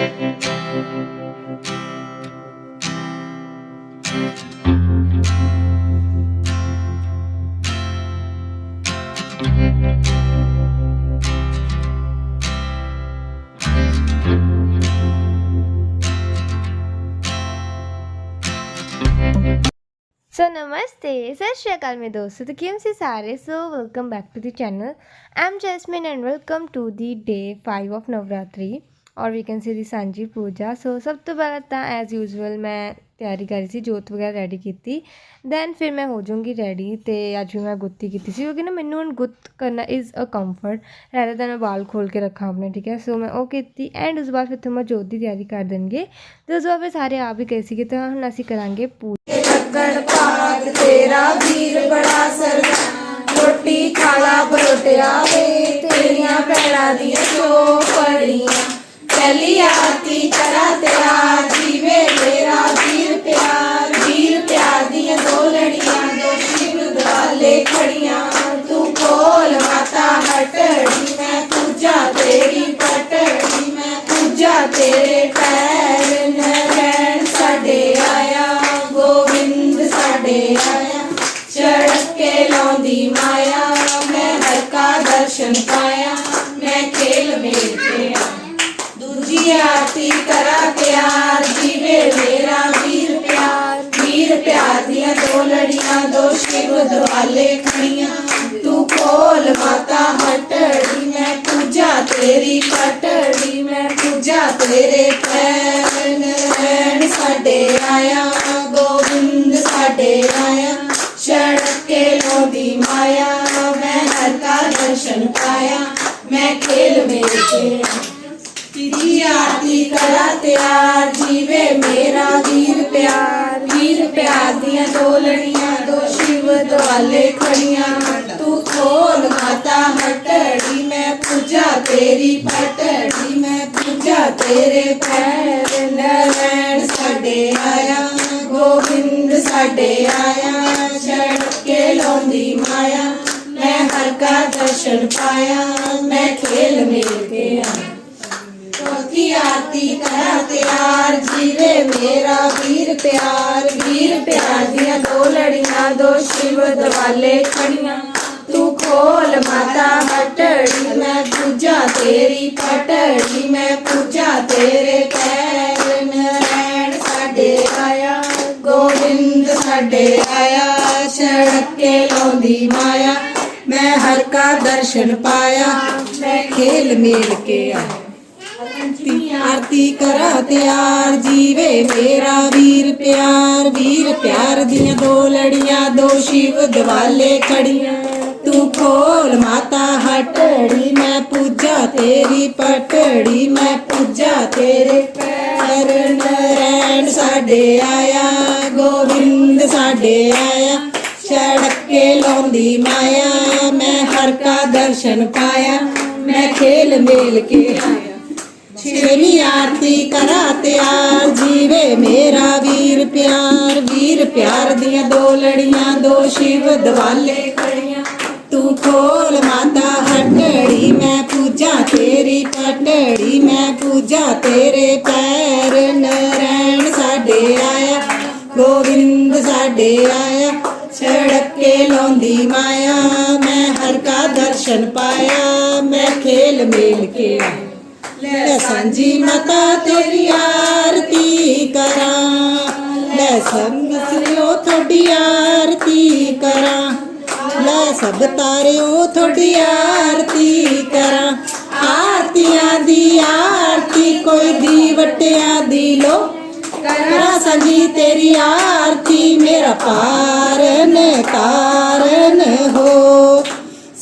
ਸੋ ਨਮਸਤੇ ਸਤਿ ਸ਼੍ਰੀ ਅਕਾਲ ਮੇਰੇ ਦੋਸਤੋ ਤੇ ਕਿਵੇਂ ਸੀ ਸਾਰੇ so welcome back to the channel I'm Jasmine and welcome to the day 5 of Navratri ਔਰ ਵੀ ਕੈਨ ਸੀ ਦੀ ਸਾਂਝੀ ਪੂਜਾ ਸੋ ਸਭ ਤੋਂ ਪਹਿਲਾਂ ਤਾਂ ਐਜ਼ ਯੂਜੂਅਲ ਮੈਂ ਤਿਆਰੀ ਕਰੀ ਸੀ, ਜੋਤ ਵਗੈਰਾ ਰੈਡੀ ਕੀਤੀ। ਦੈਨ ਫਿਰ ਮੈਂ ਹੋ ਜਾਊਂਗੀ ਰੈਡੀ ਤੇ ਅੱਜ ਵੀ ਮੈਂ ਗੁੱਤੀ ਕੀਤੀ ਸੀ, ਕਿਉਂਕਿ ਨਾ ਮੈਨੂੰ ਹੁਣ ਗੁੱਤ ਕਰਨਾ ਇਜ਼ ਅ ਕੰਫਰਟ ਰਹਿਦਾ ਤਾਂ ਮੈਂ ਵਾਲ ਖੋਲ ਕੇ ਰੱਖਾਂ ਆਪਣੇ, ਠੀਕ ਹੈ? ਸੋ ਮੈਂ ਉਹ ਕੀਤੀ ਐਂਡ ਉਸ ਤੋਂ ਬਾਅਦ ਫਿਰ ਤੋਂ ਮੈਂ ਜੋਤ ਦੀ ਤਿਆਰੀ ਕਰ ਦੇਣਗੇ। ਤੇ ਉਸ ਤੋਂ ਬਾਅਦ ਫਿਰ ਸਾਰੇ ਆਪ ਹੀ ਗਏ ਸੀਗੇ, ਤਾਂ ਹੁਣ ਅਸੀਂ ਕਰਾਂਗੇ ਪੂਜਾ। ਲੱਗਣ ਭਾਗ ਤੇਰਾ ਵੀਰ ਬੜਾ ਸਰਦਾ ਰੋਟੀ ਖਾਲਾ ਪਰੋਟਿਆ ਵੇ, ਤੇਰੀਆਂ ਭੈਣਾਂ ਦੀਆਂ ਚੋਪੜੀਆਂ। ਪਹਿਲੀ ਆਤੀ ਕਰਾ ਤੇਰਾ ਜੀਵੇ ਮੇਰਾ ਵੀਰ ਪਿਆਰ ਵੀਰ ਪਿਆਰ ਦੀਆਂ ਦੋ ਲੜੀਆਂ ਦੋ ਸ਼ਿਵ ਦੁਆਲੇ ਖੜੀਆਂ ਤੂੰ ਕੋਲ ਮਾਤਾ ਹਟੜੀ ਮੈਂ ਪੂਜਾ ਤੇਰੀ ਪਟੜੀ ਮੈਂ ਪੂਜਾ ਤੇਰੇ ਪੈਰ ਨਰੈਣ ਸਾਡੇ ਆਇਆ ਗੋਬਿੰਦ ਸਾਡੇ ਆਇਆ ਚੜਕ ਕੇ ਲਾਉਂਦੀ ਮਾਇਆ ਮੈਂ ਹਰ ਕਾ ਦਰਸ਼ਨ ਪਾਇਆ ਮੈਂ ਖੇਲ ਮੇਲ ਕੇ ਆਇਆ ਦੂਜੀ ਆਰਤੀ ਕਰਾ ਪਿਆਰ ਜੀਵੇ ਮੇਰਾ ਵੀਰ ਪਿਆਰ। ਵੀਰ ਪਿਆਰ ਦੀਆਂ ਦੋ ਲੜੀਆਂ, ਦੋ ਸ਼ਿਵ ਦੁਆਲੇ ਖੜੀਆਂ। ਤੂੰ ਕੋਲ ਮਾਤਾ ਹਟੜੀ, ਮੈਂ ਪੂਜਾ ਤੇਰੀ ਪਟੜੀ, ਮੈਂ ਪੂਜਾ ਤੇਰੇ ਪੈਰ ਨੈਣ ਸਾਡੇ ਆਇਆ, ਗੋਬਿੰਦ ਸਾਡੇ ਆਇਆ। ਛੜਕ ਕੇ ਲੋਦੀ ਮਾਇਆ, ਮੈਂ ਹਰ ਕਾ ਦਰਸ਼ਨ ਪਾਇਆ। ਮੈਂ ਖੇਲ ਮੇਲ ਤੇਰੀ ਆਰਤੀ ਕਰਾ ਤਿਆਰ, ਜੀਵੇ ਮੇਰਾ ਵੀਰ ਪਿਆਰ। ਵੀਰ ਪਿਆਰ ਦੀਆਂ ਦੋ ਲੜੀਆਂ ਦੋ ਸ਼ਿਵ ਦੁਆਲੇ ਖੜੀਆਂ। ਤੂੰ ਖੋਲ ਮਾਤਾ ਹਟੜੀ ਮੈਂ ਪੂਜਾ ਤੇਰੀ ਪਟੜੀ ਮੈਂ ਪੂਜਾ ਤੇਰੇ ਪੈਰ। ਨਰੈਣ ਸਾਡੇ ਆਇਆ, ਗੋਬਿੰਦ ਸਾਡੇ ਆਇਆ ਛੜ ਕੇ ਲਾਉਂਦੀ ਮਾਇਆ। ਮੈਂ ਹਰ ਕਾ ਦਰਸ਼ਨ ਪਾਇਆ, ਮੈਂ ਖੇਲ ਮੇਲ ਗਿਆ ਆਇਆ ਚੌਥੀ ਤਿਆਰ, ਜੀਵੇ ਮੇਰਾ ਵੀਰ ਪਿਆਰ ਵੀਰ ਪਿਆਰ ਦੀਆਂ ਦੋ ਲੜੀਆਂ, ਦੋ ਸ਼ਿਵ ਦਵਾਲੇ ਖੜੀਆਂ। ਤੂੰ ਖੋਲ ਮਾਤਾ ਹਟੜੀ ਮੈਂ ਪੂਜਾ ਤੇਰੀ ਪਟੜੀ, ਮੈਂ ਪੂਜਾ ਤੇਰੇ ਪੈਰ ਨਰੈਣ ਸਾਡੇ ਆਇਆ, ਗੋਬਿੰਦ ਸਾਡੇ ਆਇਆ, ਛੜਕੇ ਲਾਉਂਦੀ ਮਾਇਆ, ਮੈਂ ਹਰ ਕਾ ਦਰਸ਼ਨ ਪਾਇਆ, ਮੈਂ ਖੇਲ ਮੇਲ ਕੇ ਆਇਆ। ਆਰਤੀ ਆਰਤੀ ਕਰਾ ਤਿਆਰ, ਜੀਵੇ ਮੇਰਾ ਵੀਰ ਪਿਆਰ। ਵੀਰ ਪਿਆਰ ਦੀਆਂ ਦੋ ਲੜੀਆਂ, ਦੋ ਸ਼ਿਵ ਦਿਵਾਲੇ ਖੜੀਆਂ। ਤੂੰ ਖੋਲ ਮਾਤਾ ਹਟੜੀ, ਮੈਂ ਪੂਜਾ ਤੇਰੀ ਪਟੜੀ, ਮੈਂ ਪੂਜਾ ਤੇਰੇ ਪੈਰ ਨਰੈਣ ਸਾਡੇ ਆਇਆ, ਗੋਬਿੰਦ ਸਾਡੇ ਆਇਆ। ਛੜਕੇ ਲਾਉਂਦੀ ਮਾਇਆ, ਮੈਂ ਹਰ ਕਾ ਦਰਸ਼ਨ ਪਾਇਆ। ਮੈਂ ਖੇਲ ਮੇਲ ਕੇ ਆਇਆ। ਛੇਵੀਂ ਆਰਤੀ ਕਰਾ ਤਿਆਰ, ਜੀਵੇ ਮੇਰਾ ਵੀਰ ਪਿਆਰ। ਵੀਰ ਪਿਆਰ ਦੀਆਂ ਦੋ ਲੜੀਆਂ, ਦੋ ਸ਼ਿਵ ਦਿਵਾਲੇ ਖੜੀਆਂ। ਤੂੰ ਖੋਲ ਮਾਤਾ ਹਟੜੀ, ਮੈਂ ਪੂਜਾ ਤੇਰੀ ਪਟੜੀ, ਮੈਂ ਪੂਜਾ ਤੇਰੇ ਪੈਰ। ਨਰੈਣ ਸਾਡੇ ਆਇਆ ਗੋਬਿੰਦ ਸਾਡੇ ਆਇਆ ਛੜਕੇ ਲਾਉਂਦੀ ਮਾਇਆ। ਮੈਂ ਹਰ ਕਾ ਦਰਸ਼ਨ ਪਾਇਆ, ਮੈਂ ਖੇਲ ਮੇਲ ਕੇ ਆਇਆ। ਲੈ ਸਾਂਝੀ ਮਾਤਾ ਤੇਰੀ ਆਰਤੀ ਕਰਾਂ। ਲੈ ਸੰਗ ਸਿਓ ਤੁਹਾਡੀ ਆਰਤੀ ਕਰਾਂ। ਲੈ ਸਭ ਤਾਰਿਓ ਤੁਹਾਡੀ ਆਰਤੀ ਕਰਾਂ। ਆਰਤੀਆਂ ਦੀ ਆਰਤੀ ਕੋਈ ਦੀ ਵਟਿਆਂ ਦੀ ਲੋ। ਕਰਾਂ ਸਾਂਝੀ ਤੇਰੀ ਆਰਤੀ, ਮੇਰਾ ਪਾਰਨ ਕਾਰਨ ਹੋ।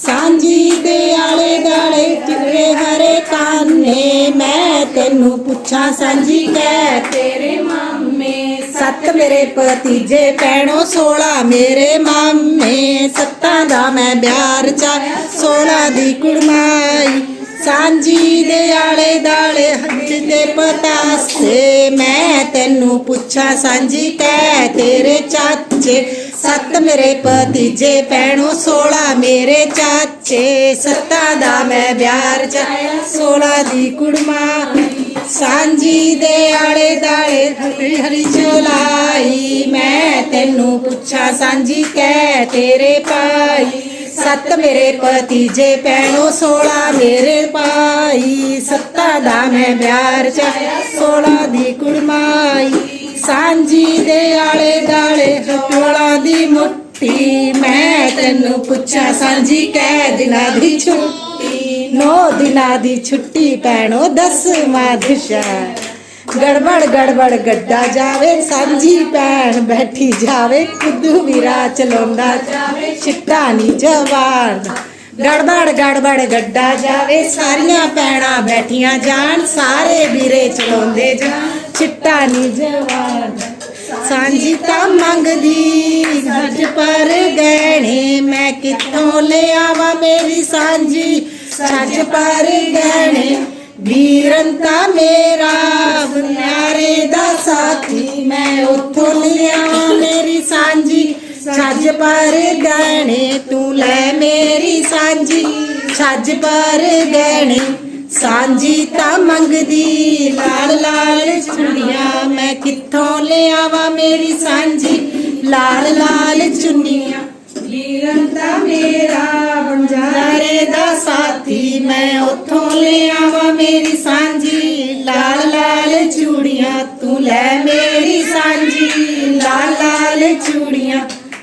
ਸਾਂਝੀ ਦੇ ਆਲੇ ਦਾਲੇ ਚਿਰੇ ਹਰੇ ਕਾ ਕਾਨੇ ਮੈਂ ਤੈਨੂੰ ਪੁੱਛਾਂ ਸਾਂਝੀ ਕਹਿ ਤੇਰੇ ਮਾਮੇ ਸੱਤ ਮੇਰੇ ਭਤੀਜੇ ਪੈਣੋ 16 ਮੇਰੇ ਮਾਮੇ। ਸੱਤਾਂ ਦਾ ਮੈਂ ਪਿਆਰ ਚਾਹਿਆ 16 ਦੀ ਕੁੜਮਾਈ। ਸਾਂਝੀ ਦੇ ਆਲੇ ਦਾਲੇ ਹੱਜ ਦੇ ਪਤਾਸੇ। ਮੈਂ ਤੈਨੂੰ ਪੁੱਛਾਂ ਸਾਂਝੀ ਕਹਿ ਤੇਰੇ ਚਾਚੇ ਸੱਤ ਮੇਰੇ ਭਤੀਜੇ ਪੈਣੋ 16 ਮੇਰੇ ਚਾਚੇ, ਸੱਤਾ ਦਾ ਮੈਂ ਪਿਆਰ ਚਾਹਿਆ 16 ਦੀ ਕੁੜਮਾ ਸਾਂਝੀ ਦੇ ਆਲੇ ਦਾਲੇ ਹਰੀ ਹਰੀ ਚੋਲਾਈ। ਮੈਂ ਤੈਨੂੰ ਪੁੱਛਾਂ, ਸਾਂਝੀ ਕਹਿ ਤੇਰੇ ਪਾਈ ਸੱਤ ਮੇਰੇ ਭਤੀਜੇ, ਭੈਣੋ 16 ਮੇਰੇ ਪਾਈ ਸੱਤਾ ਦਾ ਮੈਂ ਪਿਆਰ ਚਾਹਿਆ 16 ਦੀ ਕੁੜਮਾਈ। ਸਾਂਝੀ ਦੇ ਆਲੇ ਦਾਲੇ ਚੋਲਾ ਦੀ ਮੁੱਠੀ। ਮੈਂ ਤੈਨੂੰ ਪੁੱਛਾਂ, ਸਾਂਝੀ ਕਹਿ ਦਿਨਾਂ ਦੀ ਛੁੱਟੀ। ਨੌ ਦਿਨਾਂ ਦੀ ਛੁੱਟੀ ਭੈਣੋ ਦਸਵਾਂ ਦਿਸ਼ਾ ਗੜਬੜ ਗੜਬੜ ਗੱਡਾ ਜਾਵੇ, ਸਾਂਝੀ ਭੈਣ ਬੈਠੀ ਜਾਵੇ। ਖੁਦ ਵੀ ਵੀਰਾ ਚਲਾਉਂਦਾ ਜਾਵੇ, ਛਿੱਟਾ ਨੀ ਜਵਾਨ। ਗੜਬੜ ਗੜਬੜ ਗੱਡਾ ਜਾਵੇ, ਸਾਰੀਆਂ ਭੈਣਾਂ ਬੈਠੀਆਂ ਜਾਣ, ਸਾਰੇ ਵੀਰੇ ਚਲਾਉਂਦੇ ਜਾਣ, ਚਿੱਟਾ ਨੀ ਜਵਾਨ ਸਾਂਝੀ ਤਾਂ ਮੰਗਦੀ ਸੱਜ ਪਰ ਗਹਿਣੇ ਮੈਂ ਕਿੱਥੋਂ ਲਿਆਵਾਂ ਮੇਰੀ ਸਾਂਝੀ? ਸੱਜ ਪਰ ਗਹਿਣੇ, ਵੀਰਨ ਤਾਂ ਮੇਰਾ, ਬੁਨਿਆਰੇ ਦਾ ਸਾਥੀ ਮੈਂ ਉੱਥੋਂ ਲਿਆਵਾਂ ਮੇਰੀ ਸਾਂਝੀ? ਛੱਜ ਪਰ ਗਹਿਣੇ ਤੂੰ ਲੈ ਮੇਰੀ ਸਾਂਝੀ। ਛੱਜ ਪਰ ਗਹਿਣੇ ਸਾਂਝੀ ਤਾਂ ਮੰਗਦੀ। ਲਾਲ ਲਾਲ ਚੁੰਨੀਆਂ ਮੈਂ ਕਿੱਥੋਂ ਲਿਆਵਾਂ ਮੇਰੀ ਸਾਂਝੀ? ਲਾਲ ਲਾਲ ਚੁੰਨੀਆਂ ਵੀਰਨ ਤਾਂ ਮੇਰਾ ਬੰਜਾਰੇ ਦਾ ਸਾਥੀ। ਮੈਂ ਉੱਥੋਂ ਲਿਆਵਾਂ ਮੇਰੀ ਸਾਂਝੀ। ਲਾਲ ਲਾਲ ਚੂੜੀਆਂ ਤੂੰ ਲੈ ਮੇਰੀ ਸਾਂਝੀ। ਲਾਲ ਲਾਲ ਚੂੜੀਆਂ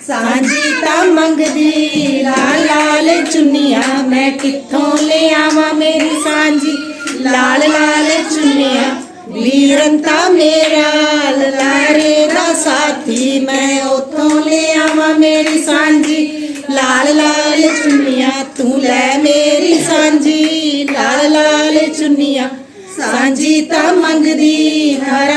ਸਾਂਝੀ ਤਾਂ ਮੰਗਦੀ, ਲਾਲ ਲਾਲ ਚੁੰਨੀਆਂ ਮੈਂ ਕਿੱਥੋਂ ਲਿਆਵਾਂ ਮੇਰੀ ਸਾਂਝੀ? ਲਾਲ ਲਾਲ ਚੁੰਨੀਆਂ, ਵੀਰਨ ਤਾਂ ਮੇਰਾ ਲਾਰੇ ਦਾ ਸਾਥੀ ਮੈਂ ਉੱਥੋਂ ਲਿਆਵਾਂ ਮੇਰੀ ਸਾਂਝੀ। ਲਾਲ ਲਾਲ ਚੁੰਨੀਆਂ, ਤੂੰ ਲੈ ਮੇਰੀ ਸਾਂਝੀ। ਲਾਲ ਲਾਲ ਚੁੰਨੀਆਂ, ਸਾਂਝੀ ਤਾਂ ਮੰਗਦੀ, ਹਰਾ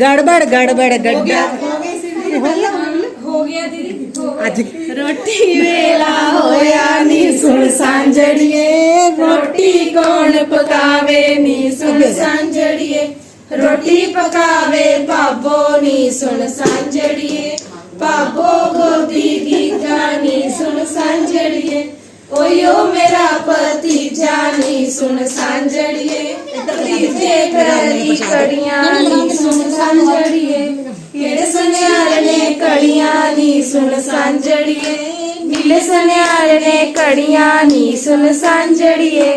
ਗੜਬੜ ਗੜਬੜ ਗੱਡਾ। ਹੋ ਗਿਆ ਦੀਦੀ ਅੱਜ ਰੋਟੀ ਵੇਲਾ ਹੋਇਆ ਨੀ ਸੁਣ ਸਾਂਝੜੀਏ। ਰੋਟੀ ਕੌਣ ਪਕਾਵੇ ਨੀ ਸੁਣ ਸਾਂਝੜੀਏ। ਰੋਟੀ ਪਕਾਵੇ ਬਾਬੋ ਨੀ ਸੁਣ ਸਾਂਝੜੀਏ। ਬਾਬੋ ਗੋਦੀ ਗੀਤਾ ਨੀ ਸੁਣ ਸਾਂਝੜੀਏ। ਓਯੋ ਮੇਰਾ ਪਤੀ ਜਾਨੀ ਸੁਣ ਸਾਂਝੜੀਏ ਤਕਲੀਫੇ ਕਰੀ ਕੜੀਆਂ ਨੀ ਸੁਣ ਸਾਂਝੜੀਏ ਕਿਹੜੇ ਸੁਨਿਆਰ ਨੇ ਕੜੀਆਂ ਨੀ ਸੁਣ ਸਾਂਝੜੀਏ ਮਿਲੇ ਸੁਨਿਆਰ ਨੇ ਕੜੀਆਂ ਨੀ ਸੁਣ ਸਾਂਝੜੀਏ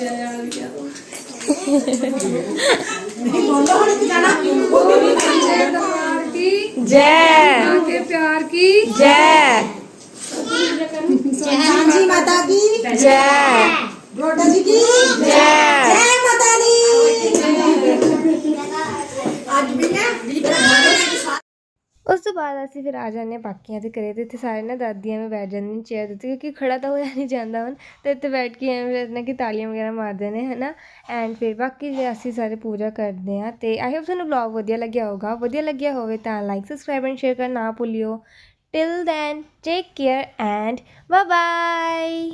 ਜੈ की जय माँ के प्यार की जय जानकी माता की जय ਬਾਅਦ ਅਸੀਂ ਫਿਰ ਆ ਜਾਂਦੇ ਹਾਂ ਬਾਕੀਆਂ ਦੇ ਘਰੇ ਤੇ ਇੱਥੇ ਸਾਰੇ ਨਾ ਦਾਦੀਆਂ ਵੀ ਬੈਠ ਜਾਂਦੇ ਨੇ, ਚੇਅਰ ਦੇ ਕਿਉਂਕਿ ਖੜਾ ਤਾਂ ਹੋਇਆ ਨਹੀਂ ਜਾਂਦਾ ਹੁਣ ਤੇ ਇੱਥੇ ਬੈਠ ਕੇ ਐਵੇਂ ਲੱਗਦਾ ਕਿ ਤਾਲੀਆਂ ਵਗੈਰਾ ਮਾਰਦੇ ਨੇ, ਹਨਾ? ਐਂਡ ਫਿਰ ਬਾਕੀ ਜੇ ਅਸੀਂ ਸਾਰੇ ਪੂਜਾ ਕਰਦੇ ਹਾਂ ਤੇ ਆਈ ਹੋਪ ਤੁਹਾਨੂੰ ਵਲੌਗ ਵਧੀਆ ਲੱਗਿਆ ਹੋਊਗਾ। ਵਧੀਆ ਲੱਗਿਆ ਹੋਵੇ ਤਾਂ ਲਾਈਕ ਸਬਸਕ੍ਰਾਈਬ ਐਂਡ ਸ਼ੇਅਰ ਕਰਨਾ ਨਾ ਭੁੱਲਿਓ। Till then take care and bye bye